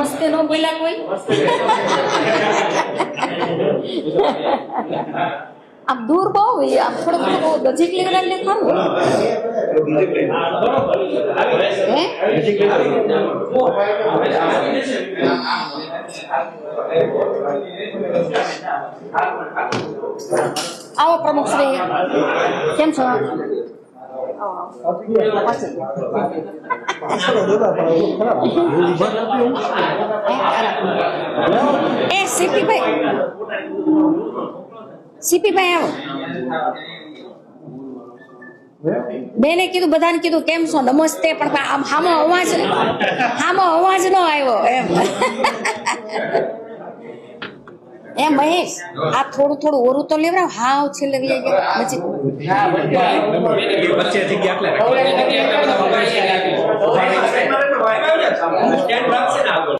નમસ્તે નો બોલ્યા કોઈ આમ દૂર બહુ આમ થોડું થોડું બહુ નજીક લેવડા લે ખરું હે આવો પ્રમુખ શ્રી કેમ છો એ સીપી સીપીભાઈ સીપી ભાઈ આવો બેને કીધું બધાને કીધું કેમ છો નમસ્તે પણ આમ હામો અવાજ હામો અવાજ નો આવ્યો એમ એમ મહેશ આ થોડું થોડું ઓરું તો લેવડાવ હાવ છેલ્લે જગ્યા એટલે